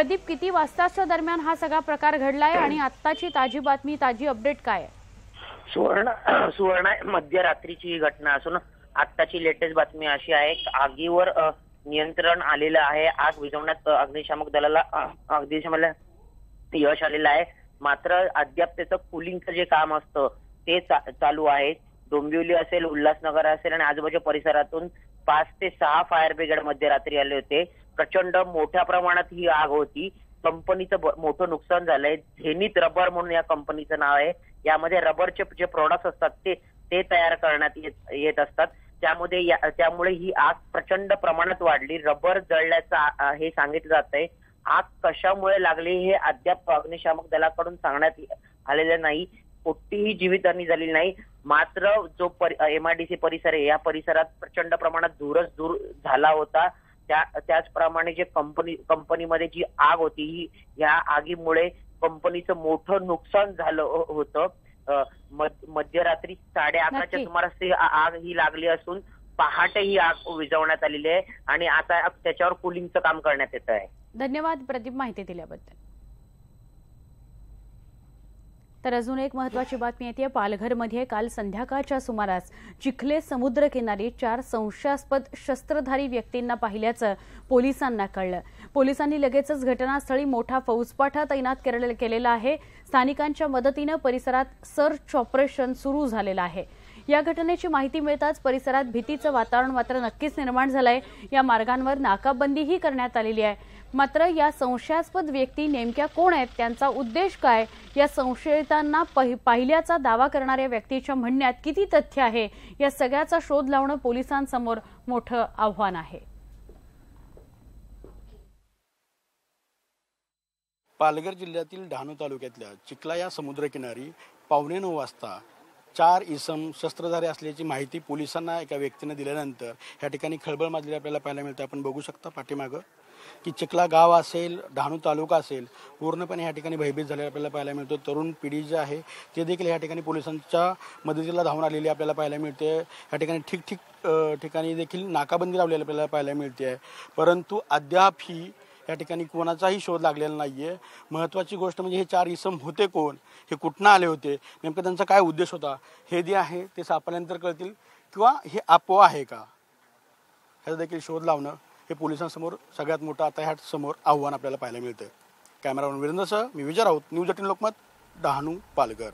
प्रदीप किती वाजताच्या दरम्यान हा सगळा प्रकार घडलाय आणि आत्ताची ताजी बातमी ताजी अपडेट काय आहे? सुवर्ण सुवर्ण मध्यरात्रीची ही घटना असून आत्ताची लेटेस्ट बातमी अशी आहे आगीवर नियंत्रण आलेलं आहे. आग विझवण्यात अग्निशामक दलाला अ, अग्निशमनाला यश आलेलं आहे. मात्र अद्याप त्याचं कुलिंगचं जे काम असतं ते चा- चालू आहे. डोंबिवली असेल उल्हासनगर असेल आणि आजूबाजूच्या परिसरातून पाच ते सहा फायर ब्रिगेड मध्यरात्री आले होते. प्रचंड मोठ्या प्रमाणात ही आग होती. कंपनीचं मोठं नुकसान झालंय. झेनित रबर म्हणून या कंपनीचं नाव आहे. यामध्ये रबरचे जे प्रोडक्ट्स असतात ते ते तयार करण्यात येत येत असतात. त्यामध्ये या- त्यामुळे ही आग प्रचंड प्रमाणात वाढली. रबर जळल्याचं हे सांगितलं जात आहे आग कशामुळे लागली हे अद्याप अग्निशामक दलाकडून सांगण्यात आलेलं नाही. कोणतीही जीवितहानी झालेली नाही. मात्र जो एमआयडीसी परिसर आहे या परिसरात प्रचंड प्रमाणात धूरच धूर झाला होता. त्या त्याचप्रमाणे जे कंपनी कंपनीमध्ये जी आग होती ही या आगीमुळे कंपनीचं मोठं नुकसान झालं हो- होतं. मध्यरात्री साडे अकराच्या. सुमारास आग ही लागली असून पहाटे ही आग विझवण्यात आलेली आहे आणि आता त्याच्यावर कुलिंगचं काम करण्यात येत आहे धन्यवाद प्रदीप माहिती दिल्याबद्दल. तर अजून एक महत्वाची बातमी येते. पालघरमध्ये काल संध्याकाळच्या सुमारास चिखले समुद्रकिनारी चार संशयास्पद शस्त्रधारी व्यक्तींना पाहिल्याचं पोलिसांना कळलं. पोलिसांनी लगेचच घटनास्थळी मोठा फौजपाठा तैनात केलेला केलेला आहे. स्थानिकांच्या मदतीनं परिसरात सर्च ऑपरेशन सुरू झालेलं आहे. या घटनेची माहिती मिळताच परिसरात भीतीचं वातावरण मात्र नक्कीच निर्माण झालंय. या मार्गांवर नाकाबंदीही करण्यात आलेली आहे. मात्र या संशयास्पद व्यक्ती नेमक्या कोण आहेत? त्यांचा उद्देश काय? या संशयितांना पाहिल्याचा दावा करणाऱ्या व्यक्तीच्या म्हणण्यात किती तथ्य आहे? या सगळ्याचा शोध लावणं पोलिसांसमोर मोठं आव्हान आहे. पालघर जिल्ह्यातील डहाणू तालुक्यातल्या चिखला या समुद्रकिनारी पावणे नऊ वाजता चार इसम शस्त्रधारी असल्याची माहिती पोलिसांना एका व्यक्तीने दिल्यानंतर ह्या ठिकाणी खळबळ माजलेली आपल्याला पाहायला मिळते. आपण बघू शकता पाठीमागं की चिखला गाव असेल डहाणू तालुका असेल पूर्णपणे ह्या ठिकाणी भयभीत झालेला आपल्याला पाहायला मिळतो. तरुण पिढी जी आहे ते देखील ह्या ठिकाणी पोलिसांच्या मदतीला धावून आलेली आपल्याला पाहायला मिळते. ह्या ठिकाणी ठिकठिक अ, ठिकाणी देखील नाकाबंदी लावलेली आपल्याला पाहायला मिळते. आहे परंतु अद्याप ही या ठिकाणी कोणाचाही शोध लागलेला नाही आहे महत्त्वाची गोष्ट म्हणजे हे चार इसम होते कोण? हे कुठनं आले होते? नेमकं त्यांचा काय उद्देश होता? हे जे आहे ते सापडल्यानंतर कळतील. किंवा हे आपोआ आहे का? ह्याचा देखील शोध लावणं हे पोलिसांसमोर सगळ्यात मोठं आता ह्या समोर आव्हान आपल्याला पाहायला मिळतं कॅमेरामॅन वीरेंद्रसह मी विजय राऊत न्यूज एटीन लोकमत डहाणू पालघर.